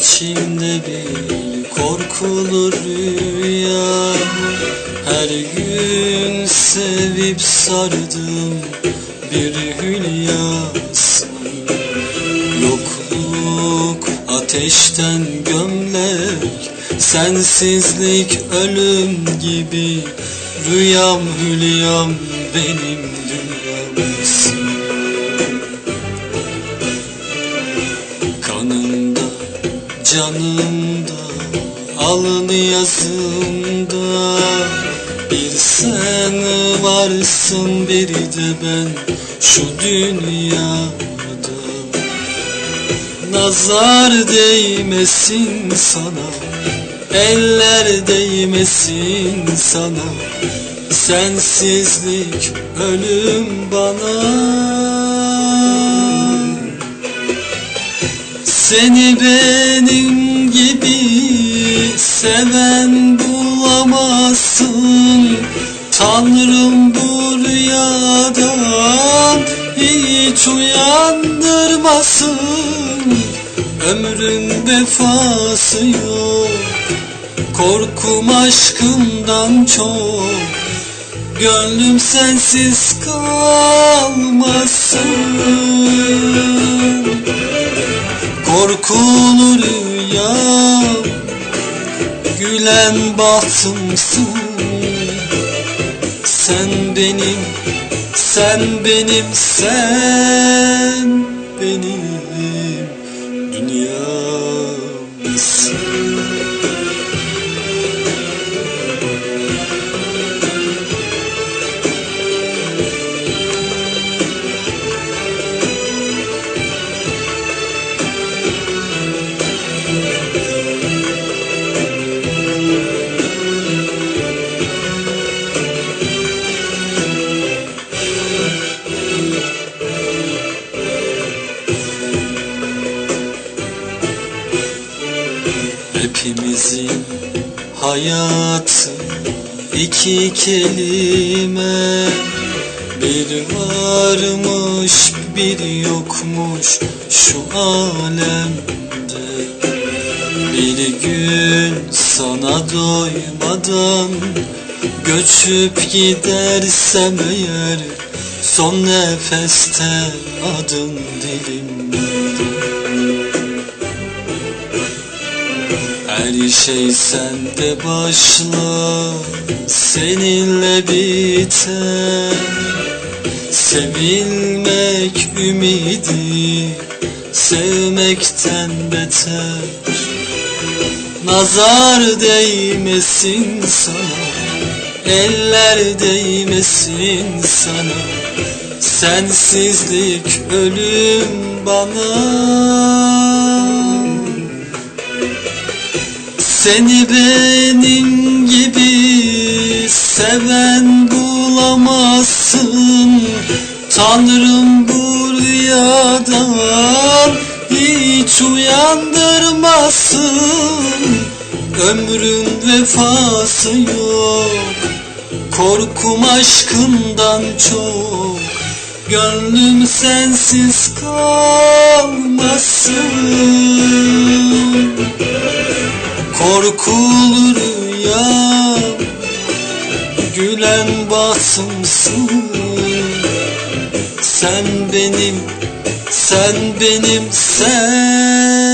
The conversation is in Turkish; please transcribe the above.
İçimde bir korkulu rüya. Her gün sevip sardım bir hülyasın Yokluk ateşten gömlek Sensizlik ölüm gibi. Rüyam hülyam benim dünyamsın canımda, alın yazımda Bir sen varsın bir de ben şu dünyada. Nazar değmesin sana, eller değmesin sana. Sensizlik ölüm bana seni benim gibi seven bulamazsın. Tanrım bu rüyadan hiç uyandırmasın. Ömrün vefası yok. Korkum aşkımdan çok. Gönlüm sensiz kalmasın Korkulu rüya Gülen bahtımsın Sen benim, sen benim, sen Hepimizin hayatı iki kelime. Bir varmış bir yokmuş şu alemde. Bir gün sana doymadan Göçüp gidersem eğer Son nefeste adım dilimde Her şey sende başlar, seninle biter. Sevilmek ümidi, sevmekten beter. Nazar değmesin sana, eller değmesin sana. Sensizlik ölüm bana seni benim gibi seven bulamazsın. Tanrım bu rüyadan hiç uyandırmasın Ömrün vefası yok Korkum aşkından çok. Gönlüm sensiz kalmasın Korkulu rüya Gülen basımsın. Sen benim, sen benim, sen